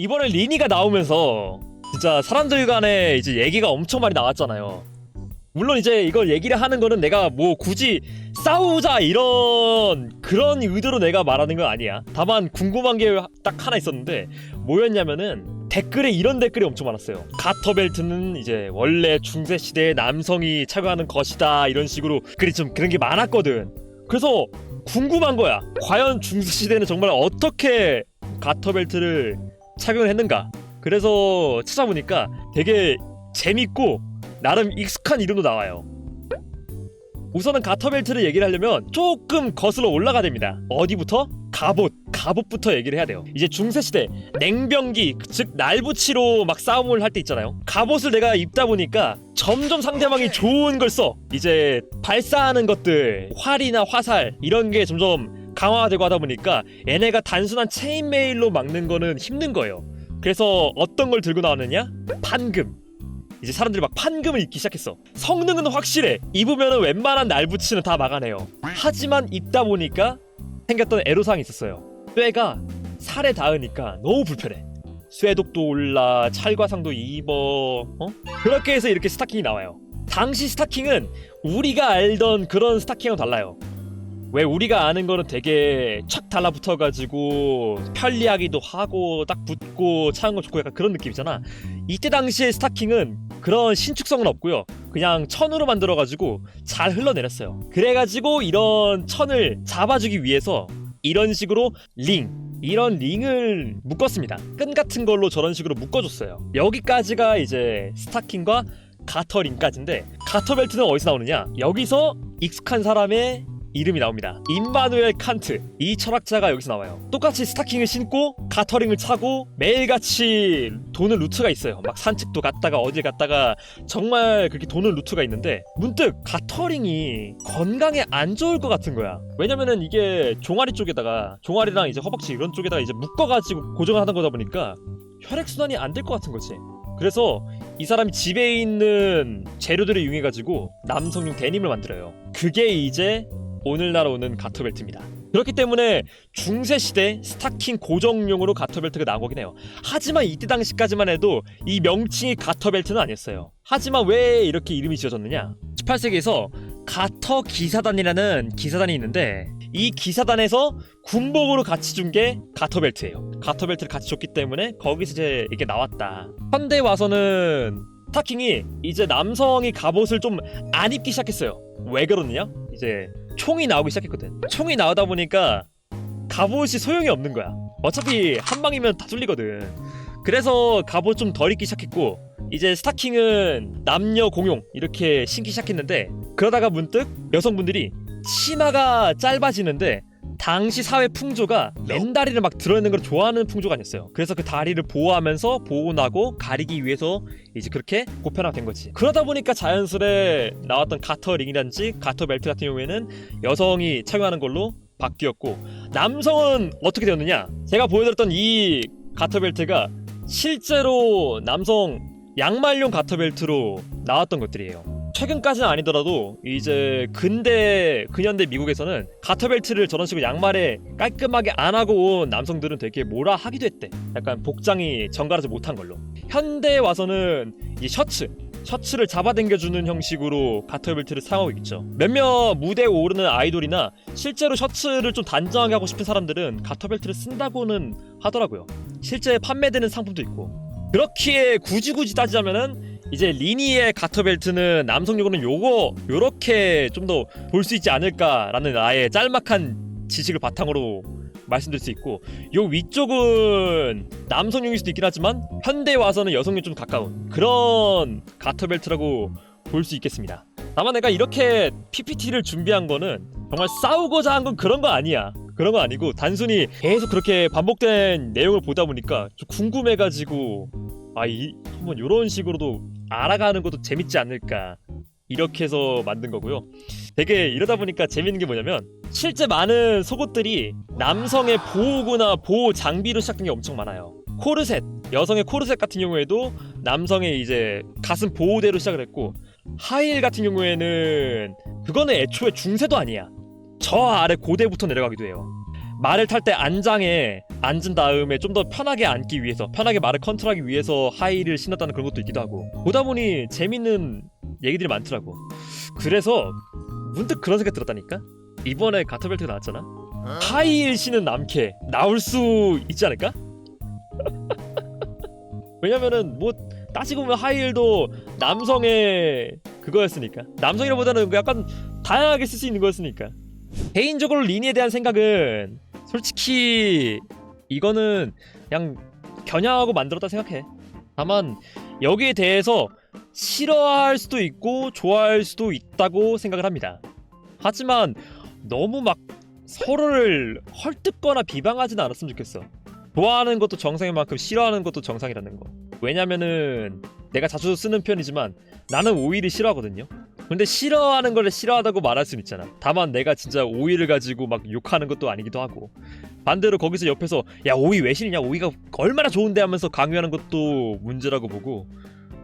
이번에 리니가 나오면서 진짜 사람들 간에 이제 얘기가 엄청 많이 나왔잖아요. 물론 이제 이걸 얘기를 하는 거는 내가 뭐 굳이 싸우자 이런 그런 의도로 내가 말하는 건 아니야. 다만 궁금한 게 딱 하나 있었는데 뭐였냐면은 댓글에 이런 댓글이 엄청 많았어요. 가터벨트는 이제 원래 중세 시대의 남성이 착용하는 것이다 이런 식으로 글이 좀 그런 게 많았거든. 그래서 궁금한 거야. 과연 중세 시대는 정말 어떻게 가터벨트를 착용을 했는가? 그래서 찾아보니까 되게 재밌고 나름 익숙한 이름도 나와요. 우선은 가터벨트를 얘기를 하려면 조금 거슬러 올라가야 됩니다. 어디부터? 갑옷. 갑옷부터 얘기를 해야 돼요. 이제 중세시대 냉병기, 즉 날붙이로 막 싸움을 할 때 있잖아요. 갑옷을 내가 입다 보니까 점점 상대방이 좋은 걸 써. 이제 발사하는 것들, 활이나 화살 이런 게 점점 강화되고 하다 보니까 얘네가 단순한 체인메일로 막는 거는 힘든 거예요. 그래서 어떤 걸 들고 나왔느냐? 판금. 이제 사람들이 막 판금을 입기 시작했어. 성능은 확실해. 입으면 웬만한 날붙이는 다 막아내요. 하지만 입다 보니까 생겼던 애로사항이 있었어요. 쇠가 살에 닿으니까 너무 불편해. 쇠독도 올라, 찰과상도 입어. 어? 그렇게 해서 이렇게 스타킹이 나와요. 당시 스타킹은 우리가 알던 그런 스타킹은 달라요. 왜 우리가 아는 거는 되게 착 달라붙어가지고 편리하기도 하고 딱 붙고 차는 거 좋고 약간 그런 느낌이잖아. 이때 당시의 스타킹은 그런 신축성은 없고요. 그냥 천으로 만들어가지고 잘 흘러내렸어요. 그래가지고 이런 천을 잡아주기 위해서 이런 식으로 링 이런 링을 묶었습니다. 끈 같은 걸로 저런 식으로 묶어줬어요. 여기까지가 이제 스타킹과 가터 링까지인데 가터 벨트는 어디서 나오느냐? 여기서 익숙한 사람의 이름이 나옵니다. 임마누엘 칸트 이 철학자가 여기서 나와요. 똑같이 스타킹을 신고 가터링을 차고 매일같이 도는 루트가 있어요. 막 산책도 갔다가 어딜 갔다가 정말 그렇게 도는 루트가 있는데 문득 가터링이 건강에 안 좋을 것 같은 거야. 왜냐면은 이게 종아리 쪽에다가 종아리랑 이제 허벅지 이런 쪽에다가 이제 묶어가지고 고정을 하는 거다 보니까 혈액 순환이 안 될 것 같은 거지. 그래서 이 사람이 집에 있는 재료들을 이용해가지고 남성용 데님을 만들어요. 그게 이제 오늘날 오는 가터벨트입니다. 그렇기 때문에 중세 시대 스타킹 고정용으로 가터벨트가 나온 거긴 해요. 하지만 이때 당시까지만 해도 이 명칭이 가터벨트는 아니었어요. 하지만 왜 이렇게 이름이 지어졌느냐? 18세기에서 가터 기사단이라는 기사단이 있는데 이 기사단에서 군복으로 같이 준 게 가터벨트예요. 가터벨트를 같이 줬기 때문에 거기서 이제 이게 나왔다. 현대 와서는 스타킹이 이제 남성이 갑옷을 좀 안 입기 시작했어요. 왜 그러느냐? 이제 총이 나오기 시작했거든. 총이 나오다 보니까 갑옷이 소용이 없는 거야. 어차피 한 방이면 다 뚫리거든. 그래서 갑옷 좀 덜 입기 시작했고 이제 스타킹은 남녀 공용 이렇게 신기 시작했는데 그러다가 문득 여성분들이 치마가 짧아지는데 당시 사회 풍조가 맨다리를 막 들어있는 걸 좋아하는 풍조가 아니었어요. 그래서 그 다리를 보호하면서 보호하고 가리기 위해서 이제 그렇게 보편화가 된 거지. 그러다 보니까 자연스레 나왔던 가터링이란지 가터벨트 같은 경우에는 여성이 착용하는 걸로 바뀌었고 남성은 어떻게 되었느냐? 제가 보여드렸던 이 가터벨트가 실제로 남성 양말용 가터벨트로 나왔던 것들이에요. 최근까지는 아니더라도 이제 근대 근현대 미국에서는 가터벨트를 저런 식으로 양말에 깔끔하게 안 하고 온 남성들은 되게 뭐라 하기도 했대. 약간 복장이 정갈하지 못한 걸로. 현대에 와서는 이 셔츠 셔츠를 잡아당겨주는 형식으로 가터벨트를 사용하고 있죠. 몇몇 무대에 오르는 아이돌이나 실제로 셔츠를 좀 단정하게 하고 싶은 사람들은 가터벨트를 쓴다고는 하더라고요. 실제 판매되는 상품도 있고. 그렇기에 굳이 굳이 따지자면은 이제 리니의 가터벨트는 남성용으로는 요거 요렇게 좀 더 볼 수 있지 않을까라는 나의 짤막한 지식을 바탕으로 말씀드릴 수 있고 요 위쪽은 남성용일 수도 있긴 하지만 현대에 와서는 여성용 좀 가까운 그런 가터벨트라고 볼 수 있겠습니다. 다만 내가 이렇게 PPT를 준비한 거는 정말 싸우고자 한 건 그런 거 아니야. 그런 거 아니고 단순히 계속 그렇게 반복된 내용을 보다 보니까 좀 궁금해가지고 아 이 한번 이런 식으로도 알아가는 것도 재밌지 않을까 이렇게 해서 만든 거고요. 되게 이러다 보니까 재밌는 게 뭐냐면 실제 많은 속옷들이 남성의 보호구나 보호 장비로 시작된 게 엄청 많아요. 코르셋 여성의 코르셋 같은 경우에도 남성의 이제 가슴 보호대로 시작을 했고 하이힐 같은 경우에는 그거는 애초에 중세도 아니야. 저 아래 고대부터 내려가기도 해요. 말을 탈 때 안장에 앉은 다음에 좀 더 편하게 앉기 위해서 편하게 말을 컨트롤하기 위해서 하이힐을 신었다는 그런 것도 있기도 하고 보다 보니 재밌는 얘기들이 많더라고. 그래서 문득 그런 생각 들었다니까? 이번에 가터벨트가 나왔잖아. 하이힐 신은 남캐 나올 수 있지 않을까? 왜냐면은 뭐 따지고 보면 하이힐도 남성의 그거였으니까. 남성이라보다는 약간 다양하게 쓸 수 있는 거였으니까. 개인적으로 리니에 대한 생각은 솔직히 이거는 그냥 겨냥하고 만들었다 생각해. 다만 여기에 대해서 싫어할 수도 있고 좋아할 수도 있다고 생각을 합니다. 하지만 너무 막 서로를 헐뜯거나 비방하지는 않았으면 좋겠어. 좋아하는 것도 정상인 만큼 싫어하는 것도 정상이라는 거. 왜냐면은 내가 자주 쓰는 편이지만 나는 오이를 싫어하거든요 근데 싫어하는 걸 싫어하다고 말할 수는 있잖아. 다만 내가 진짜 오이를 가지고 막 욕하는 것도 아니기도 하고. 반대로 거기서 옆에서 야 오이 왜 싫냐? 오이가 얼마나 좋은데? 하면서 강요하는 것도 문제라고 보고.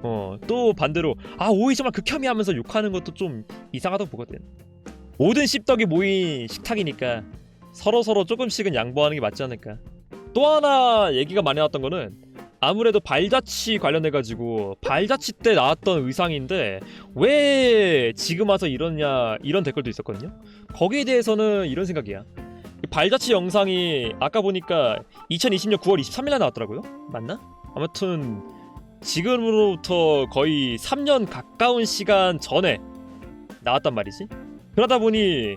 어 또 반대로 아 오이 정말 극혐이 하면서 욕하는 것도 좀 이상하다고 보거든. 모든 씹덕이 모인 식탁이니까 서로 서로 조금씩은 양보하는 게 맞지 않을까. 또 하나 얘기가 많이 나왔던 거는 아무래도 발자취 관련해가지고 발자취 때 나왔던 의상인데 왜 지금 와서 이러냐 이런 댓글도 있었거든요. 거기에 대해서는 이런 생각이야. 이 발자취 영상이 아까 보니까 2020년 9월 23일에 나왔더라고요. 맞나? 아무튼 지금으로부터 거의 3년 가까운 시간 전에 나왔단 말이지. 그러다 보니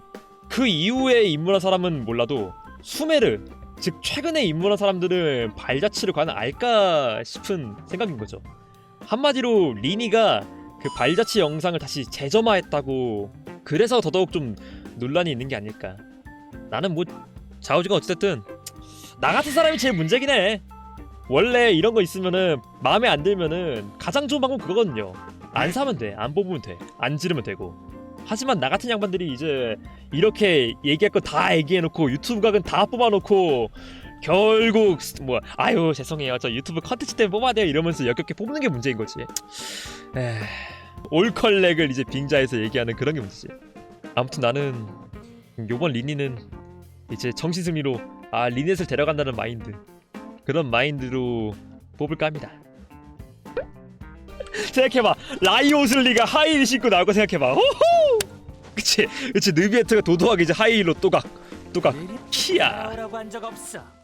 그 이후에 입문한 사람은 몰라도 수메르 즉 최근에 입문한 사람들은 발자취를 과연 알까 싶은 생각인 거죠. 한마디로 리니가 그 발자취 영상을 다시 재점화했다고 그래서 더더욱 좀 논란이 있는 게 아닐까. 나는 뭐 자우지가 어찌됐든 나 같은 사람이 제일 문제긴 해. 원래 이런 거 있으면은 마음에 안 들면은 가장 좋은 방법 그거거든요. 안 사면 돼, 안 뽑으면 돼, 안 지르면 되고. 하지만 나 같은 양반들이 이제 이렇게 얘기할 거 다 얘기해놓고 유튜브 각은 다 뽑아놓고 결국 뭐 아유 죄송해요. 저 유튜브 컨텐츠 때문에 뽑아야 돼요. 이러면서 역겹게 뽑는 게 문제인 거지. 올컬렉을 이제 빙자해서 얘기하는 그런 게 문제지. 아무튼 나는 요번 리니는 이제 정신승리로 아 리넷을 데려간다는 마인드 그런 마인드로 뽑을까 합니다. 생각해봐. 라이오슬리가 하이힐 신고 나올 거 생각해봐. 호호 그치 그치 느비에트가 도도하게 이제 하이힐로 또각 또각 피야 라고 한 적 없어.